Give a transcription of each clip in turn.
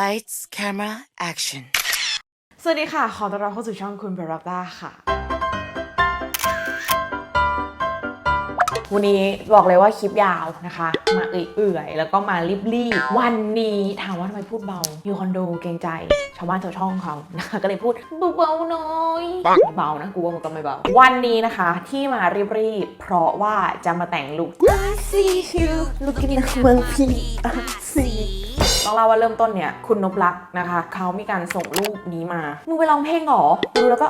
Lights, camera, action. สวัสดีค่ะ ขอต้อนรับเข้าสู่ช่องคุณบาราต้าค่ะ วันนี้บอกเลยว่าคลิปยาวนะคะ มาเอื่อยๆ แล้วก็มารีบๆวันนี้ถามว่าทำไมพูดเบา อยู่คอนโดเกรงใจ ชาวบ้านชาวช่องเขานะคะก็เลยพูดเบาๆหน่อยไม่เบานะกูว่ามันก็ไม่เบา วันนี้นะคะที่มารีบๆเพราะว่าจะมาแต่งลุค I see you looking at my feet I see ต้องเล่าว่าเริ่มต้นเนี่ยคุณนพลักษ์นะคะ เขามีการส่งรูปนี้มา มึงไปร้องเพลงเหรอดูแล้วก็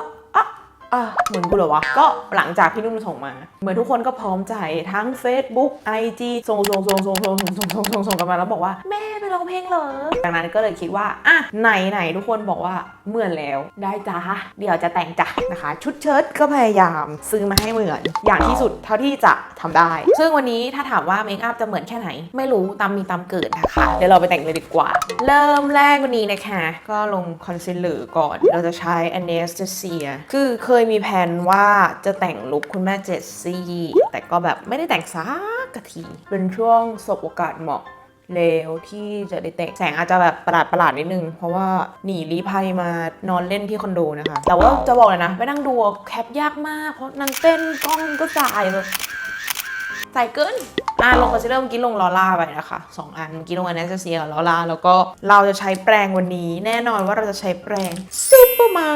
อะเหมือนกูเหรอวะ ก็หลังจากพี่นุ่นส่งมา เหมือนทุกคนก็พร้อมใจทั้ง Facebook IG ส่งส่งส่งส่งส่งส่งส่งส่งส่งส่งกันมาแล้วบอกว่าแม่ไปร้องเพลงเหรอดังนั้นก็เลยคิดว่าอะไหนไหนทุกคนบอกว่าเหมือนแล้วได้จ้าเดี๋ยวจะแต่งจ้ะนะคะ ชุดเชิ้ตก็พยายามซื้อมาให้เหมือน อย่างที่สุดเท่าที่จะทำได้ ซึ่งวันนี้ถ้าถามว่าเมคอัพจะเหมือนแค่ไหน ไม่รู้ตามมีตามเกิดนะคะเดี๋ยวเราไปแต่งเลยดีกว่า เริ่มแรกวันนี้นะคะ ก็ลงคอนซีลเลอร์ก่อนเราจะใช้ Anastasia คือเคยมีแผนว่าจะแต่งลุคคุณแม่เจสซี่ แต่ก็แบบไม่ได้แต่งสักกะที เป็นช่วงสบโอกาสเหมาะเลวที่จะได้แต่งแสงอาจจะแบบประหลาดประหลาดๆนิดนึง เพราะว่าหนีรีภัยมานอนเล่นที่คอนโดนะคะ แต่ว่าจะบอกเลยนะ ไปนั่งดูแคปยากมาก เพราะนางเต้นกล้องก็จ่ายแบบ ใส่เกินอะลงคอนซีลเลอร์เมื่อกี้ลงลอล่าไปนะคะสองอันเมื่อกี้ลงอันนั้นจะเซียกับลอล่าแล้วก็เราจะใช้แปรงวันนี้ แน่นอนว่าเราจะใช้แปรงซูเปอร์มา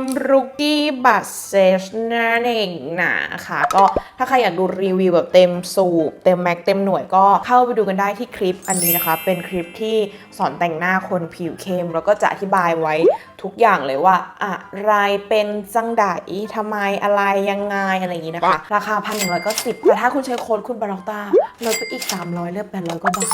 มรุกี้บัตเซชนั่นเองนะคะก็ถ้าใครอยากดูรีวิวแบบเต็มสูบเต็มแม็กเต็มหน่วยก็เข้าไปดูกันได้ที่คลิปอันนี้นะคะ เป็นคลิปที่สอนแต่งหน้าคนผิวเข้ม แล้วก็จะอธิบายไว้ ทุกอย่างเลยว่า อะไรเป็นจังไดทำไมอะไรยังไงอะไรอย่างนี้นะคะ ราคาพันหนึ่งร้อยก็สิบแต่ถ้าคุณใช้โค้ดคุณบาร็อกต้าลดไปอีก 300เลือกแปดร้อยกว่าบาท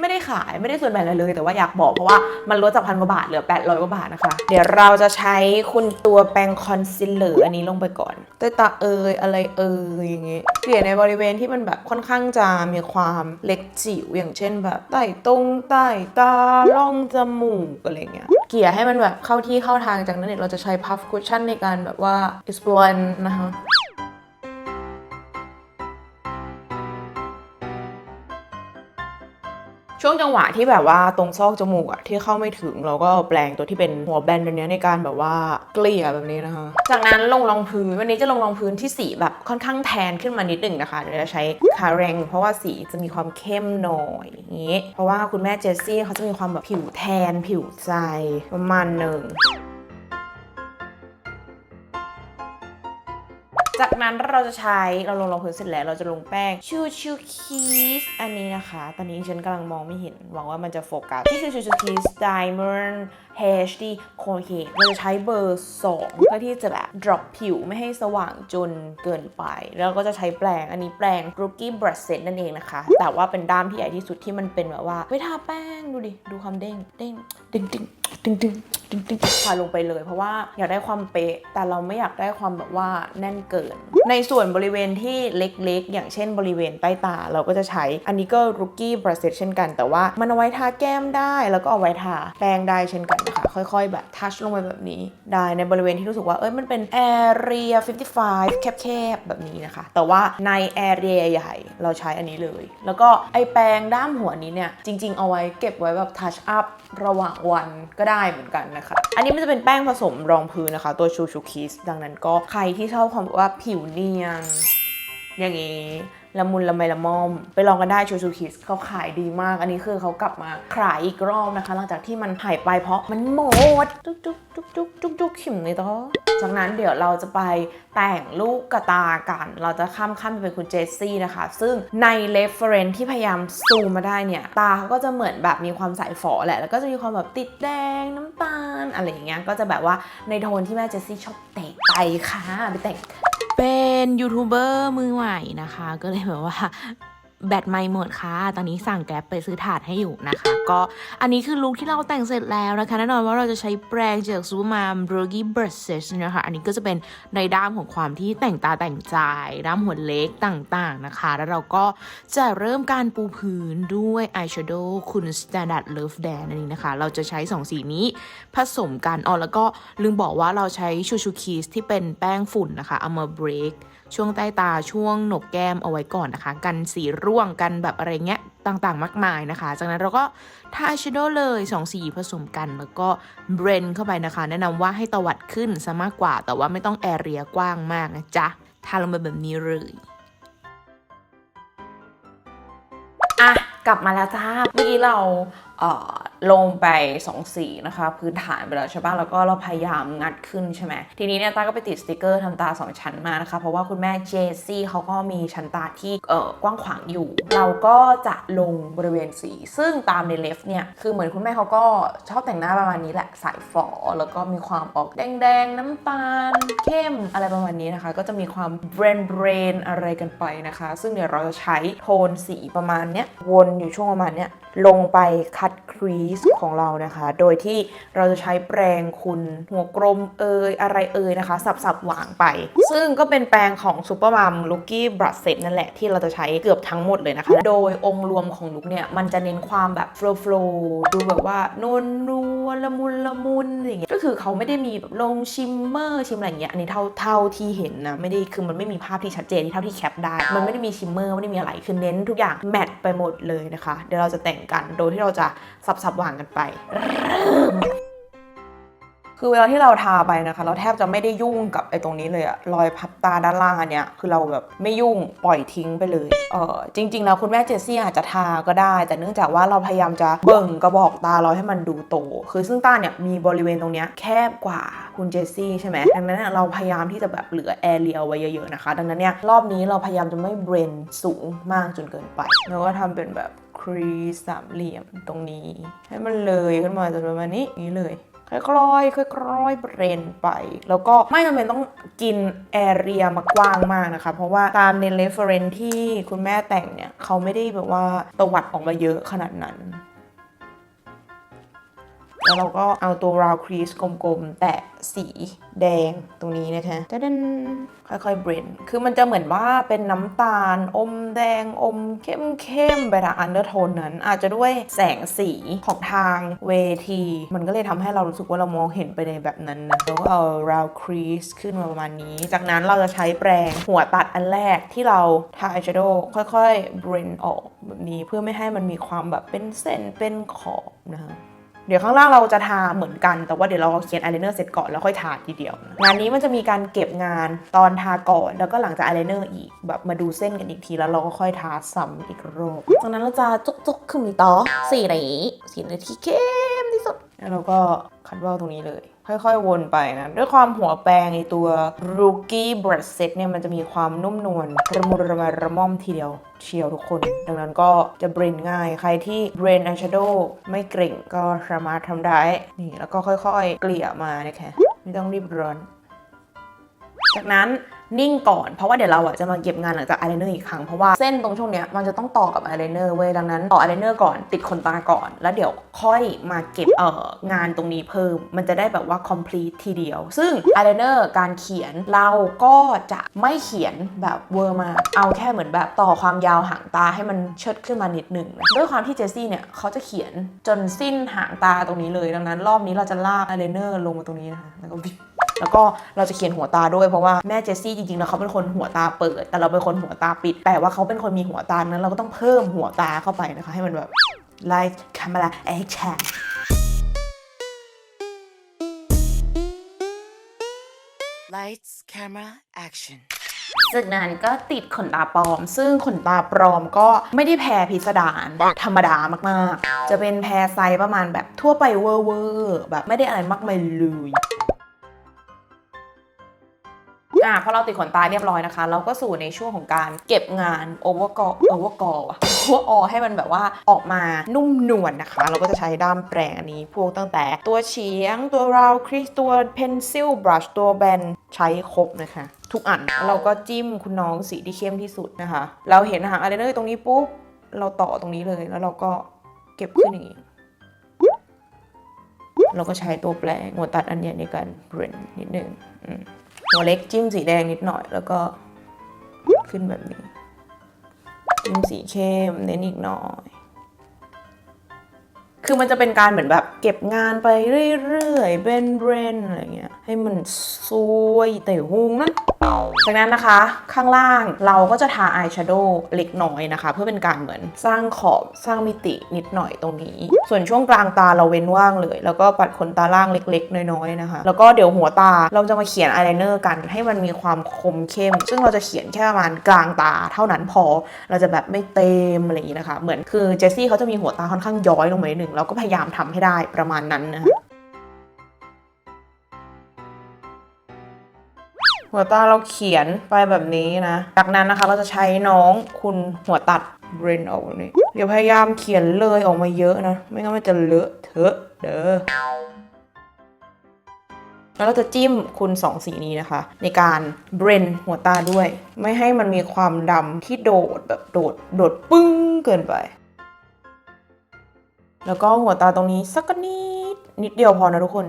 ไม่ได้ขายไม่ได้ส่วนแบ่งอะไรเลย แต่ว่าอยากบอกเพราะว่ามันลดจากพันกว่าบาทเหลือ 800กว่าบาทนะคะ เดี๋ยวเราจะใช้คุณตัวแปรงคอนซีลเลอร์อันนี้ลงไปก่อนใต้ตาเอยอะไรเอยอย่างเงี้ยเกลี่ยในบริเวณที่มันแบบค่อนข้างจะมีความเล็กจิ๋วอย่างเช่นแบบใต้ตรงใต้ตาล่องจมูกอะไรเงี้ย เกลี่ยให้มันแบบเข้าที่เข้าทางจากนั้นเนี่ยเราจะใช้พัฟคุชชั่นในการแบบว่า explore นะคะ ช่วงจังหวะที่แบบว่าตรงซอกจมูกอะที่เข้าไม่ถึงเราก็แปลงตัวที่เป็นหัวแบนแบบนี้ในการแบบว่าเกลี่ยแบบนี้นะคะ จากนั้นลงรองพื้นวันนี้จะลงรองพื้นที่สีแบบค่อนข้างแทนขึ้นมานิดหนึ่งนะคะเดี๋ยวจะใช้คาแรงเพราะว่าสีจะมีความเข้มหน่อยอย่างนี้ เพราะว่าคุณแม่เจสซี่เขาจะมีความแบบผิวแทนผิวใจประมาณหนึ่ง จากนั้นเราจะใช้เราลงรองพื้นเสร็จแล้วเราจะลงแป้งชูชูคีสอันนี้นะคะ ตอนนี้ฉันกำลังมองไม่เห็น หวังว่ามันจะโฟกัสที่คือชูชูคีส Diamond HD Concave เราจะใช้เบอร์ 2 เพื่อที่จะแบบ drop ผิวไม่ให้สว่างจนเกินไป แล้วก็จะใช้แปรงอันนี้แปรง Rookie Brush Set นั่นเองนะคะ แต่ว่าเป็นด้ามที่ใหญ่ที่สุดที่มันเป็นแบบว่าไม่ทาแป้ง ดูดิ ดูความเด้ง เด้งดึงดึงดึงดึงดึงดึงพาลงไปเลย เพราะว่าอยากได้ความเป๊ะ แต่เราไม่อยากได้ความแบบว่าแน่นเกิน ในส่วนบริเวณที่เล็กๆ อย่างเช่นบริเวณใต้ตา เราก็จะใช้ อันนี้ก็ Rookie Brush Set เช่นกัน แต่ว่ามันเอาไว้ทาแก้มได้ แล้วก็เอาไว้ทาแป้งได้เช่นกันนะคะค่อยๆ แบบทัชลงไปแบบนี้ ได้ในบริเวณที่รู้สึกว่า เอ้ย มันเป็น Area 55 แคบๆ แบบนี้นะคะ แต่ว่าใน Area ใหญ่ เราใช้อันนี้เลย แล้วก็ไอแปรงด้ามหัวนี้เนี่ย จริง ๆ เอาไว้เก็บไว้แบบทัชอัพระหว่างวันก็ได้เหมือนกันนะคะ อันนี้มันจะเป็นแป้งผสมรองพื้นนะคะ ตัวชูชูคิส ดังนั้นก็ใครที่ชอบความแบบว่าผิวเนียนอย่างนี้ ละมุนละไมละม่อม ไปลองกันได้ชูชูคิสเขาขายดีมาก อันนี้คือเขากลับมาขายอีกรอบนะคะ หลังจากที่มันหายไปเพราะมันหมดจุกจุกจุกจุกจุกจุกขิมเลยต่อจากนั้นเดี๋ยวเราจะไปแต่งลูกกระตากัน เราจะข้ามขั้นไปเป็นคุณเจสซี่นะคะ ซึ่งในเรฟเฟรนที่พยายามซูมมาได้เนี่ย ตาเขาก็จะเหมือนแบบมีความใสฝอแหละ แล้วก็จะมีความแบบติดแดงน้ำตาล อะไรอย่างเงี้ย ก็จะแบบว่าในโทนที่แม่เจสซี่ชอบแต่งไปค่ะ ไปแต่ง เป็นยูทูบเบอร์มือใหม่นะคะ ก็เลยแบบว่า แบตไม่หมดค่ะ ตอนนี้สั่งแก๊ปไปซื้อถาดให้อยู่นะคะ ก็อันนี้คือลุคที่เราแต่งเสร็จแล้วนะคะ แน่นอนว่าเราจะใช้แปรงจากซูมามบรกี้บรัชเซชนะคะ อันนี้ก็จะเป็นในด้ามของความที่แต่งตาแต่งใจด้ามหัวเล็กต่างๆนะคะ แล้วเราก็จะเริ่มการปูพื้นด้วยอายแชโดว์คุณ Standard Love Dan อันนี้นะคะ เราจะใช้ 2 สีนี้ผสมกันอ๋อแล้วก็ลืมบอกว่าเราใช้ชูชูคีสที่เป็นแป้งฝุ่นนะคะ เอามาเบรกช่วงใต้ตาช่วงหนกแก้มเอาไว้ก่อนนะคะ กันสีร่วงกันแบบอะไรเงี้ยต่างๆ มากมายนะคะ จากนั้นเราก็ทาอายแชโดว์เลยสองสีผสมกันแล้วก็เบรนเข้าไปนะคะ แนะนำว่าให้ตวัดขึ้นซะมากกว่า แต่ว่าไม่ต้องแอเรียกว้างมากนะจ๊ะ ทาลงไปแบบนี้เลย อะ กลับมาแล้วจ้า เมื่อกี้เราเลงไป2องสีนะคะ พื้นฐานไปแล้วใช่ปะแล้วก็เราพยายามงัดขึ้นใช่ไหมทีนี้เนี่ยตาก็ไปติดสติกเกอร์ทำตา 2 ชั้นมานะคะ เพราะว่าคุณแม่เจซี่เขาก็มีชั้นตาที่เอ่อกว้างขวางอยู่ เราก็จะลงบริเวณสี ซึ่งตามในเลฟเนี่ย คือเหมือนคุณแม่เขาก็ชอบแต่งหน้าประมาณนี้แหละสายฝอ แล้วก็มีความออกแดงๆ น้ำตาล เข้มอะไรประมาณนี้นะคะ ก็จะมีความเบรนเบรนอะไรกันไปนะคะ ซึ่งเดี๋ยวเราจะใช้โทนสีประมาณเนี้ยวนอยู่ช่วงประมาณเนี้ยลงไปคัดครีสของเรานะคะ โดยที่เราจะใช้แปรงคุณหัวกลมเอยอะไรเอยนะคะ สับๆวางไป ซึ่งก็เป็นแปรงของซูเปอร์มัมลูกี้บรัชเซ็ตนั่นแหละที่เราจะใช้เกือบทั้งหมดเลยนะคะ โดยองค์รวมของลุกเนี่ย มันจะเน้นความแบบโฟล์ฟลดูแบบว่านวลนวลละมุนละมุนอย่างเงี้ยก็คือเขาไม่ได้มีแบบลงชิมเมอร์ชิมอะไรอย่างเงี้ยอันนี้เท่าเท่าที่เห็นนะไม่ได้คือมันไม่มีภาพที่ชัดเจนที่เท่าที่แคปได้ มันไม่ได้มีชิมเมอร์ไม่ได้มีอะไรคือเน้นทุกอย่างแมทไปหมดเลยนะคะ เดี๋ยวเราจะแต่งกันโดยที่เราจะสับๆวางกันไป คือเวลาที่เราทาไปนะคะ เราแทบจะไม่ได้ยุ่งกับไอ้ตรงนี้เลยอะรอยพับตาด้านล่างอันเนี้ยคือเราแบบไม่ยุ่งปล่อยทิ้งไปเลยเออจริง ๆ แล้วคุณแม่เจสซี่อาจจะทาก็ได้ แต่เนื่องจากว่าเราพยายามจะเบิ่งกระบอกตาเราให้มันดูโต คือซึ่งตาเนี่ยมีบริเวณตรงเนี้ยแคบกว่าคุณเจสซี่ใช่ไหมดังนั้นเราพยายามที่จะแบบเหลือแอร์เรียไว้เยอะๆนะคะ ดังนั้นเนี่ยรอบนี้เราพยายามจะไม่เบรนสูงมากจนเกินไปแล้วก็ทำเป็นแบบครีสสามเหลี่ยมตรงนี้ ให้มันเลยขึ้นมาจนประมาณนี้อย่างนี้เลย ค่อยๆค่อยๆเบรนไป แล้วก็ไม่จำเป็นต้องกินแอเรียมากว้างมากนะคะ เพราะว่าตามในเรฟเฟรนที่คุณแม่แต่งเนี่ย เขาไม่ได้แบบว่าตวัดออกมาเยอะขนาดนั้น แล้วเราก็เอาตัวราวครีสกลมๆ แตะสีแดงตรงนี้นะคะจะเด่นค่อยๆเบรนคือมันจะเหมือนว่าเป็นน้ำตาล อมแดง อมเข้มๆ ไปทางอันเดอร์โทนนั้น อาจจะด้วยแสงสีของทางเวที มันก็เลยทำให้เรารู้สึกว่าเรามองเห็นไปในแบบนั้นนะแล้วก็เอาราวครีสขึ้นมาประมาณนี้ จากนั้นเราจะใช้แปรงหัวตัดอันแรกที่เราทาอายแชโดว์ค่อยๆเบรนออกแบบนี้เพื่อไม่ให้มันมีความแบบเป็นเส้นเป็นขอบนะคะ เดี๋ยวข้างล่างเราจะทาเหมือนกันแต่ว่าเดี๋ยวเราเขียนอายไลเนอร์เสร็จก่อนแล้วค่อยทาทีเดียว งานนี้มันจะมีการเก็บงานตอนทาก่อนแล้วก็หลังจากอายไลเนอร์อีกแบบมาดูเส้นกันอีกทีแล้วเราก็ค่อยทาซ้ำอีกรอบจากนั้นเราจะจุกจุกขึ้นต่อสีไหนสีไหนที่เข้มที่สุดแล้วเราก็คัดเบ้าตรงนี้เลย ค่อยๆ วนไปนะ ด้วยความหัวแปรงในตัว Rookie Brush Set เนี่ยมันจะมีความนุ่มนวลระมุนระมาระม่อมทีเดียวเชียวทุกคน ดังนั้นก็จะเบรนง่าย ใครที่เบรนอายแชโดว์ไม่เกร่งก็สามารถทำได้ นี่แล้วก็ค่อยๆ เกลี่ยมานะคะไม่ต้องรีบร้อน จากนั้น นิ่งก่อน เพราะว่าเดี๋ยวเราอะจะมาเก็บงานหลังจากอายไลเนอร์อีกครั้ง เพราะว่าเส้นตรงช่วงเนี้ยมันจะต้องต่อกับอายไลเนอร์เว้ยดังนั้นต่ออายไลเนอร์ก่อนติดขนตาก่อน แล้วเดี๋ยวค่อยมาเก็บเอ่องานตรงนี้เพิ่ม มันจะได้แบบว่า complete ทีเดียว ซึ่งอายไลเนอร์การเขียนเราก็จะไม่เขียนแบบเวอร์มาเอาแค่เหมือนแบบต่อความยาวหางตาให้มันเชิดขึ้นมานิดหนึ่งด้วยความที่เจสซี่เนี่ยเขาจะเขียนจนสิ้นหางตาตรงนี้เลยดังนั้น รอบนี้เราจะลากอายไลเนอร์ลงมาตรงนี้นะคะแล้วก็ แล้วก็เราจะเขียนหัวตาด้วยเพราะว่าแม่เจสซี่จริงๆแล้วเขาเป็นคนหัวตาเปิด แต่เราเป็นคนหัวตาปิด แต่ว่าเขาเป็นคนมีหัวตานั้นเราก็ต้องเพิ่มหัวตาเข้าไปนะคะ ให้มันแบบไลท์คาเมราแอคชั่น Lights, camera, action. จากนั้นก็ติดขนตาปลอม ซึ่งขนตาปลอมก็ไม่ได้แพรพิสดารธรรมดามากๆ จะเป็นแพรไซส์ประมาณแบบทั่วไปเวอร์เวอร์แบบไม่ได้อะไรมากมายเลย อะพอเราติดขนตาเรียบร้อยนะคะ เราก็สู่ในช่วงของการเก็บงานโอเวอร์กอโอเวอร์กอโอเวอร์ออให้มันแบบว่าออกมานุ่มนวลนะคะ เราก็จะใช้ด้ามแปรงอันนี้พวกตั้งแต่ ตัวเฉียงตัวราวคริสตัวเพนซิลบรัชตัวแบนใช้ครบนะคะ ทุกอันเราก็จิ้มคุณน้องสีที่เข้มที่สุดนะคะ เราเห็นหางอะไรเนอร์ตรงนี้ปุ๊บเราต่อตรงนี้เลยแล้วเราก็เก็บขึ้นอย่างนี้เราก็ใช้ตัวแปรงหัวตัดอันเนี้ในการเบรนนิดนึงอื หัวเล็กจิ้มสีแดงนิดหน่อย แล้วก็ขึ้นแบบนี้ จิ้มสีเข้มเน้นอีกหน่อย คือมันจะเป็นการเหมือนแบบเก็บงานไปเรื่อยๆเป็นเบรนอะไรเงี้ยให้มันสวยแต่หุงนะจากนั้นนะคะข้างล่างเราก็จะทาอายแชโดว์เล็กน้อยนะคะ เพื่อเป็นการเหมือนสร้างขอบสร้างมิตินิดหน่อยตรงนี้ ส่วนช่วงกลางตาเราเว้นว่างเลย แล้วก็ปัดขนตาล่างเล็ก ๆ น้อยๆนะคะ แล้วก็เดี๋ยวหัวตาเราจะมาเขียนอายไลเนอร์กันให้มันมีความคมเข้ม ซึ่งเราจะเขียนแค่ประมาณกลางตาเท่านั้นพอเราจะแบบไม่เต็มอะไรอย่างนี้นะคะ เหมือนคือเจสซี่เขาจะมีหัวตาค่อนข้างย้อยลงมาหนึ่งเราก็พยายามทำให้ได้ประมาณนั้นนะคะหัวตาเราเขียนไปแบบนี้นะ จากนั้นนะคะเราจะใช้น้องคุณหัวตัดเบรนออกนี้อย่าพยายามเขียนเลยออกมาเยอะนะ ไม่งั้นมันจะเลอะเทอะเด้อแล้วเราจะจิ้มคุณสองสีนี้นะคะ ในการเบรนหัวตาด้วย ไม่ให้มันมีความดำที่โดดแบบโดด โดดปึ้งเกินไป แล้วก็หัวตาตรงนี้สักนิด นิดเดียวพอนะทุกคน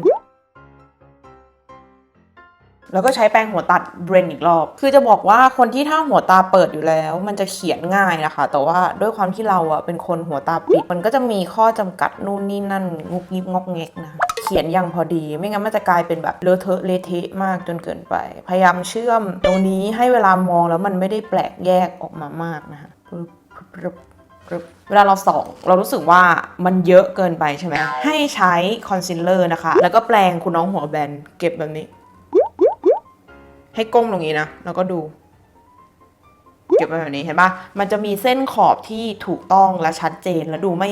แล้วก็ใช้แปรงหัวตัดเบรนอีกรอบ คือจะบอกว่าคนที่ถ้าหัวตาเปิดอยู่แล้ว มันจะเขียนง่ายนะคะ แต่ว่าด้วยความที่เราอะเป็นคนหัวตาปิด มันก็จะมีข้อจำกัดนู่นนี่นั่นงุบงิบงอกเงกนะเขียนอย่างพอดี ไม่งั้นมันจะกลายเป็นแบบเลอะเทอะเละเทะมากจนเกินไป พยายามเชื่อมตรงนี้ให้เวลามองแล้วมันไม่ได้แปลกแยกออกมามากนะคะ เวลาเราส่อง เรารู้สึกว่ามันเยอะเกินไปใช่ไหมให้ใช้คอนซีลเลอร์นะคะ แล้วก็แปรงคุณน้องหัวแบนเก็บแบบนี้ ให้ก้มตรงนี้นะ แล้วก็ดู เก็บไว้แบบนี้เห็นปะมันจะมีเส้นขอบที่ถูกต้องและชัดเจนและดูไม่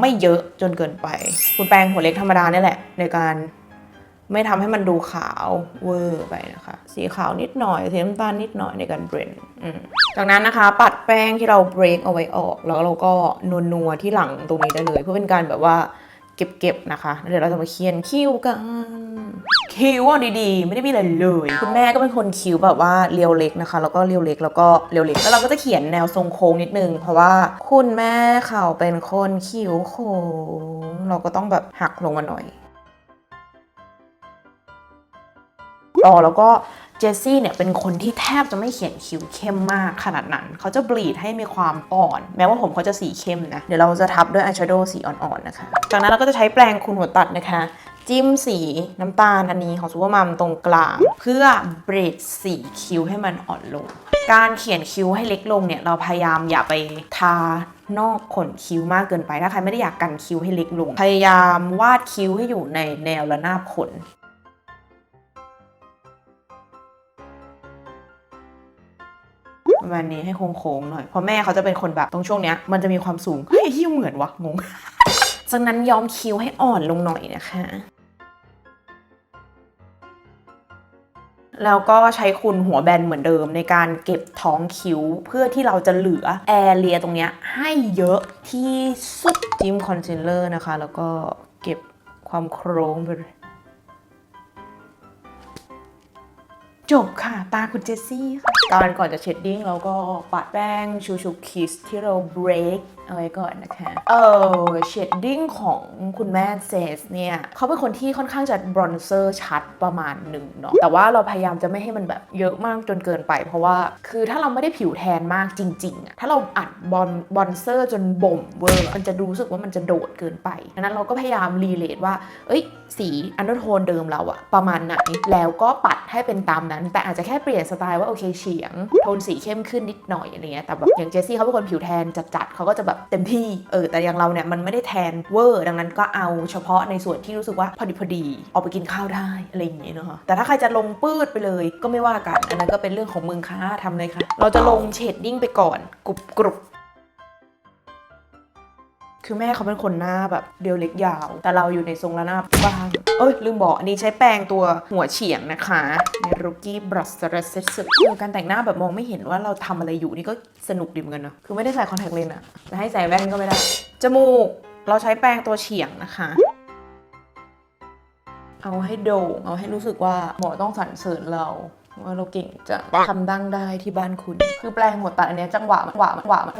ไม่เยอะจนเกินไป คุณแปรงหัวเล็กธรรมดาเนี่แหละ ในการ ไม่ทำให้มันดูขาวเวอร์ไปนะคะ สีขาวนิดหน่อย สีน้ำตาลนิดหน่อยในการเบรนจากนั้นนะคะ ปัดแป้งที่เราเบรกเอาไว้ออก แล้วเราก็นวลนัวที่หลังตรงนี้ได้เลย เพื่อเป็นการแบบว่าเก็บๆนะคะเดี๋ยวเราจะมาเขียนคิ้วกันคิ้วอะดีๆ ไม่ได้มีอะไรเลย คุณแม่ก็เป็นคนคิ้วแบบว่าเรียวเล็กนะคะ แล้วก็เรียวเล็กแล้วก็เรียวเล็กแล้วเราก็จะเขียนแนวทรงโค้งนิดนึง เพราะว่าคุณแม่เขาเป็นคนคิ้วโค้งเราก็ต้องแบบหักลงมาหน่อย อ๋อแล้วก็เจสซี่เนี่ยเป็นคนที่แทบจะไม่เขียนคิ้วเข้มมากขนาดนั้น เขาจะบลีดให้มีความอ่อน แม้ว่าผมเขาจะสีเข้มนะ เดี๋ยวเราจะทับด้วยอายแชโดว์สีอ่อนๆนะคะ จากนั้นเราก็จะใช้แปรงคุณหัวตัดนะคะ จิ้มสีน้ำตาลอันนี้ของซูเปอร์มัมตรงกลาง เพื่อเบรดสีคิ้วให้มันอ่อนลง การเขียนคิ้วให้เล็กลงเนี่ยเราพยายามอย่าไปทานอกขนคิ้วมากเกินไปถ้าใครไม่ได้อยากกันคิ้วให้เล็กลง พยายามวาดคิ้วให้อยู่ในแนวระนาบขน ประมาณนี้ให้โค้งๆหน่อยเพราะแม่เขาจะเป็นคนแบบตรงช่วงเนี้ยมันจะมีความสูงเฮ้ยเฮียเหมือนวะงงจากนั้นย้อมคิ้วให้อ่อนลงหน่อยนะคะแล้วก็ใช้คุณหัวแบนเหมือนเดิมในการเก็บท้องคิ้ว เพื่อที่เราจะเหลือแอเรียตรงนี้ให้เยอะที่สุดจิ้มคอนซีลเลอร์นะคะ แล้วก็เก็บความโค้งไปเลยจบค่ะ ตาคุณเจสซี่ค่ะ ตอนก่อนจะเชดดิ้งเราก็ปัดแป้งชูชูคิสที่เราเบรกเอาไว้ก่อนนะคะ เออเชดดิ้งของคุณแม่เซสเนี่ยเขาเป็นคนที่ค่อนข้างจะบรอนเซอร์ชัดประมาณหนึ่งเนาะแต่ว่าเราพยายามจะไม่ให้มันแบบเยอะมากจนเกินไป เพราะว่าคือถ้าเราไม่ได้ผิวแทนมากจริงๆอะถ้าเราอัดบอนบอนเซอร์จนบ่มเวอร์มันจะรู้สึกว่ามันจะโดดเกินไปดังนั้นเราก็พยายามรีเลทว่า เอ้ย สีอันเดอร์โทนเดิมเราอะประมาณไหนแล้วก็ปัดให้เป็นตามนั้น แต่อาจจะแค่เปลี่ยนสไตล์ว่าโอเคเียง โทนสีเข้มขึ้นนิดหน่อยอะไรเงี้ยแต่แบบอย่างเจสซี่เขาเป็นคนผิวแทนจัดๆเขาก็จะแบบเต็มที่เออแต่อย่างเราเนี่ยมันไม่ได้แทนเวอร์ดังนั้นก็เอาเฉพาะในส่วนที่รู้สึกว่าพอดีพอดีออกไปกินข้าวได้อะไรอย่างเงี้ยเนาะแต่ถ้าใครจะลงปืดไปเลยก็ไม่ว่ากันอันนั้นก็เป็นเรื่องของมึงค้าทำเลยค่ะ เราจะลงเชดดิ้งไปก่อนกรุบกรุบ คือแม่เขาเป็นคนหน้าแบบเดียวเล็กยาว แต่เราอยู่ในทรงระนาบบ้างเอ้ยลืมบอกอันนี้ใช้แปรงตัวหัวเฉียงนะคะในรุกี้บรัสเรสเซสคือการแต่งหน้าแบบมองไม่เห็นว่าเราทำอะไรอยู่นี่ก็สนุกดีเหมือนกันเนะคือไม่ได้ใส่คอนแทคเลนส์อะแต่ให้ใส่แว่นก็ไม่ได้จมูกเราใช้แปรงตัวเฉียงนะคะเอาให้โด่งเอาให้รู้สึกว่าหมอต้องสรรเสริญเราว่าเราเก่งจะทำดั้งได้ที่บ้านคุณ คือแปลงหัวตัดอันนี้จังหวะมันหวะมันหวะมัน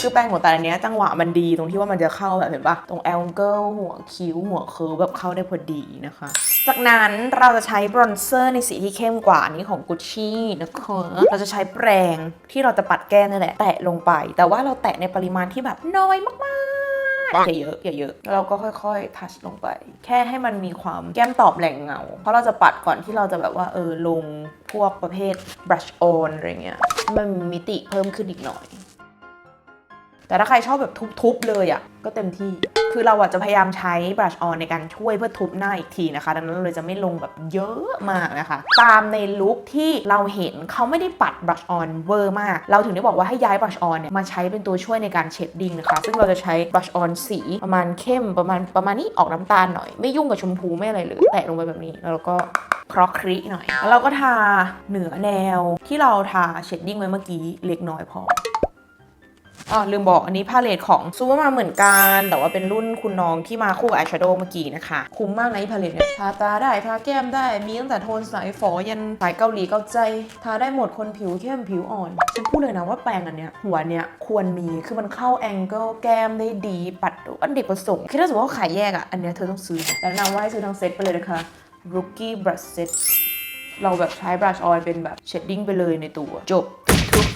คือแป้งหัวตาอันเนี้ยจังหวะมันดีตรงที่ว่ามันจะเข้าแบบเห็นปะตรงแอลเกิลหัวคิ้วหัวเคิร์ฟแบบเข้าได้พอดีนะคะ จากนั้นเราจะใช้บรอนเซอร์ในสีที่เข้มกว่านี้ของกุชชี่นะคะเราจะใช้แปรงที่เราจะปัดแก้มนั่นแหละแตะลงไป แต่ว่าเราแตะในปริมาณที่แบบน้อยมาก อย่าเยอะอย่าเยอะแล้วเราก็ค่อยๆทัชลงไป แค่ให้มันมีความแก้มตอบแหล่งเงา เพราะเราจะปัดก่อนที่เราจะแบบว่าเออลงพวกประเภท brush on อะไรเงี้ยมันมีมิติเพิ่มขึ้นอีกหน่อย แต่ถ้าใครชอบแบบทุบๆเลยอะ่ะก็เต็มที่ คือเราอะจะพยายามใช้ brush on ในการช่วยเพื่อทุบหน้าอีกทีนะคะ ดังนั้นเราเลยจะไม่ลงแบบเยอะมากนะคะ ตามในลุคที่เราเห็นเขาไม่ได้ปัด brush on เวอร์มาก เราถึงได้บอกว่าให้ย้าย brush on เนี่ยมาใช้เป็นตัวช่วยในการเชดดิ้งนะคะ ซึ่งเราจะใช้ brush on สีประมาณเข้มประมาณประมาณนี้ออกน้ำตาลหน่อย ไม่ยุ่งกับชมพูไม่อะไรเลยแตะลงไปแบบนี้แล้วเราก็ครอครีหน่อย แล้วเราก็ทาเหนือแนวที่เราทาเชดดิ้งไว้เมื่อกี้เล็กน้อยพอ อ๋อลืมบอกอันนี้พาเลตของซูเปอร์มาเหมือนกัน แต่ว่าเป็นรุ่นคุณน้องที่มาคู่กับอายแชโดว์เมื่อกี้นะคะ คุ้มมากนะไอ้พาเลตเนี่ยทาตาได้ทาแก้มได้มีตั้งแต่โทนสายฝอยันสายเกาหลีเกาใจทาได้หมดคนผิวเข้มผิวอ่อนฉันพูดเลยนะว่าแปรงอันเนี้ยหัวเนี้ยควรมีคือมันเข้าแองเกิลแก้มได้ดีปัดอันเด็กประสงค์คือถ้าสมมติว่าขายแยกอะอันเนี้ยเธอต้องซื้อแล้วนำว่าให้ซื้อทั้งเซ็ตไปเลยนะคะ Rookie Brush Set เราแบบใช้ brush on เป็นแบบเชดดิ้งไปเลยในตัว จบ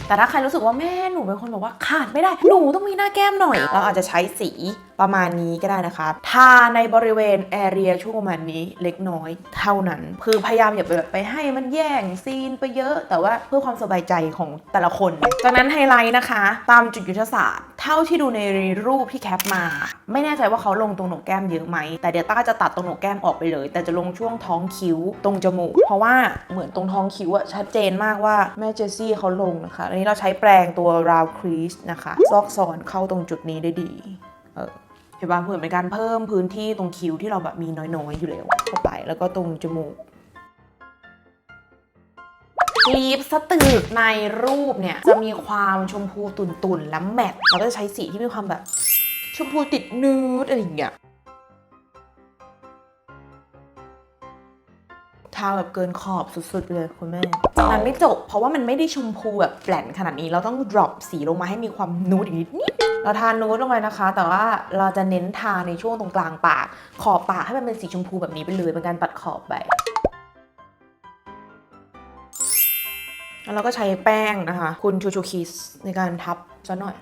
แต่ถ้าใครรู้สึกว่าแม่หนูเป็นคนแบบว่าขาดไม่ได้ หนูต้องมีหน้าแก้มหน่อย เราอาจจะใช้สี ประมาณนี้ก็ได้นะคะทาในบริเวณแอเรียช่วงประมาณนี้เล็กน้อยเท่านั้น คือพยายามอย่าไปแบบไปให้มันแย่งซีนไปเยอะ แต่ว่าเพื่อความสบายใจของแต่ละคน จากนั้นไฮไลท์นะคะ ตามจุดยุทธศาสตร์ เท่าที่ดูในรูปที่แคปมา ไม่แน่ใจว่าเขาลงตรงหนกแก้มเยอะไหม แต่เดี๋ยวต้าจะตัดตรงหนกแก้มออกไปเลย แต่จะลงช่วงท้องคิ้วตรงจมูก เพราะว่าเหมือนตรงท้องคิ้วอะชัดเจนมากว่าแม่เจสซี่เขาลงนะคะ อันนี้เราใช้แปรงตัว round crease นะคะ ซอกซอนเข้าตรงจุดนี้ได้ดี เออ เห็นป่ะเพื่อเป็นการเพิ่มพื้นที่ตรงคิ้วที่เราแบบมีน้อยๆอยู่แล้วเข้าไป แล้วก็ตรงจมูกลีฟสตึกในรูปเนี่ย จะมีความชมพูตุ่นๆ และแมตต์เราก็จะใช้สีที่มีความแบบ ชมพูติดนูดอะไรอย่างเงี้ยทาแบบเกินขอบสุดๆเลยคุณแม่จากนั้นไม่จบ เพราะว่ามันไม่ได้ชมพูแบบแปลนขนาดนี้ เราต้อง drop สีลงมาให้มีความนูดอีกนิด เราทานนูดลงไปนะคะ แต่ว่าเราจะเน้นทาในช่วงตรงกลางปาก ขอบปากให้มันเป็นสีชมพูแบบนี้ไปเลยเป็นการตัดขอบไปแล้วเราก็ใช้แป้งนะคะ คุณชูชูคิสในการทับซะหน่อย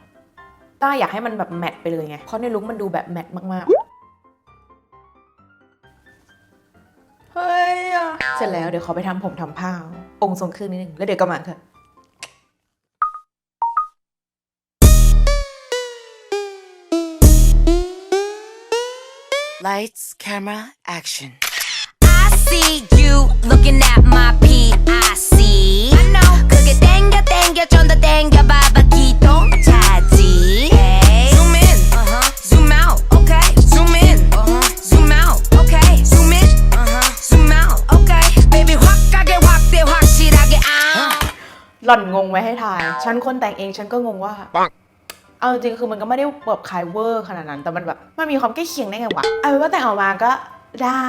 ต้าอยากให้มันแบบแมทไปเลยไง เพราะในลุคมันดูแบบแมทมากๆ เฮ้ยอะเสร็จแล้วเดี๋ยวขอไปทำผมทำผ้าองค์ทรงเครื่องนิดนึง แล้วเดี๋ยวก็มาค่ะ Lights, camera, action. I see you looking at my PIC. I know. 그게 땡겨 땡겨 좀 더 땡겨 봐봐 기동차지. Hey. Zoom in. Uh-huh. Zoom out. Okay. Zoom in. Uh-huh. Zoom out. Okay. Zoom in. Uh-huh. Zoom out. Okay. Baby 확 가게 확대 확실하게 아. หล่อนงงไว้ให้ทาย ฉันคนแต่งเองฉันก็งงว่า เอาจริงคือมันก็ไม่ได้แบบคายเวอร์ขนาดนั้น แต่มันแบบมันมีความใกล้เคียงได้ไงวะเอาเป็นว่าแต่งออกมาก็ได้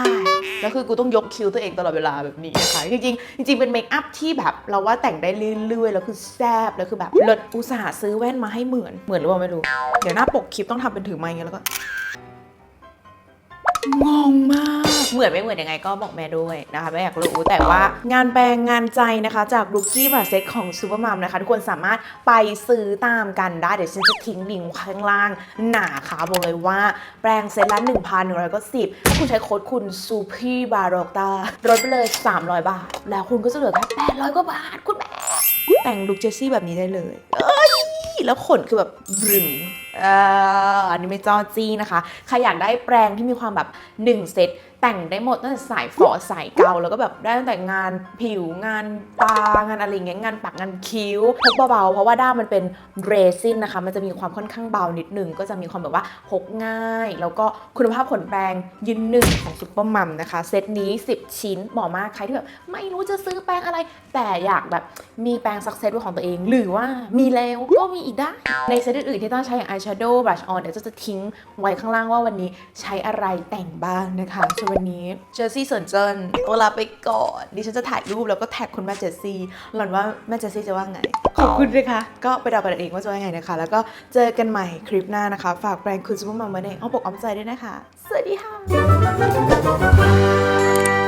แล้วคือกูต้องยกคิ้วตัวเองตลอดเวลาแบบนี้นะคะจริงๆจริง ๆ เป็นเมคอัพที่แบบ เราว่าแต่งได้เรื่อยๆ แล้วคือแซบแล้วคือแบบเลิศอุตส่าห์ซื้อแว่นมาให้เหมือน เหมือนหรือเปล่าไม่รู้ เดี๋ยวหน้าปกคลิปต้องทำเป็นถือไม้เงี้ยแล้วก็ งงมาก เหมือนไม่เหมือนยังไงก็บอกแม่ด้วยนะคะแม่อยากรู้แต่ว่างานแปลงงานใจนะคะจาก Rookie b r a s e t ของ Supermom นะคะ ทุกคนสามารถไปซื้อตามกันได้ เดี๋ยวฉันจะทิ้งลิงก์ข้างล่าง หนาค่ะบอกเลยว่าแปลงเซ็ตละ1,110ถ้าคุณใช้โค้ดคุณ s u p e b a r o t a ลดไปเลย 300 บาท แล้วคุณก็จะเหลือแค่800กว่าบาทคุณแม่แต่งลุคเจสซี่แบบนี้ได้เลย เอ้ย แล้วขนคือแบบบึง อันนี้ไม่จอจี้นะคะ ใครอยากได้แปรงที่มีความแบบ 1 เซต แต่งได้หมดตั้งแต่สายฝอสายเกาแล้วก็แบบได้ตั้งแต่งานผิวงานตางานอะไรเงี้ยงานปากงานคิ้วพกเบาๆเพราะว่าด้ามมันเป็นเรซินนะคะ มันจะมีความค่อนข้างเบานิดนึงก็จะมีความแบบว่าพกง่าย แล้วก็คุณภาพขนแปรงยืนหนึ่งของซุปเปอร์มัมนะคะ เซตนี้ 10 ชิ้นเหมาะมากใครที่แบบไม่รู้จะซื้อแปรงอะไร แต่อยากแบบมีแปรงสักเซตเป็นของตัวเอง หรือว่ามีแล้วก็มีอีกได้ในเซตอื่นๆที่ต้องใช้อย่าง eyeshadow brush on เดี๋ยวจะทิ้งไว้ข้างล่างว่าวันนี้ใช้อะไรแต่งบ้างนะคะวนวันนี้เจสซี่เซินเจิ้นตัวลาไปก่อนดิฉันจะถ่ายรูปแล้วก็แท็กคุณแม่เจสซี่หล่อนว่าแม่เจสซี่จะว่าไง ขอบคุณด้วยค่ะ ก็ไปเดากันเองว่าจะว่าไงนะคะ แล้วก็เจอกันใหม่คลิปหน้านะคะ ฝากแปรงคุณซุปเปอร์มัมไว้ในอ้อมอกอ้อมใจด้วยนะคะ สวัสดีค่ะ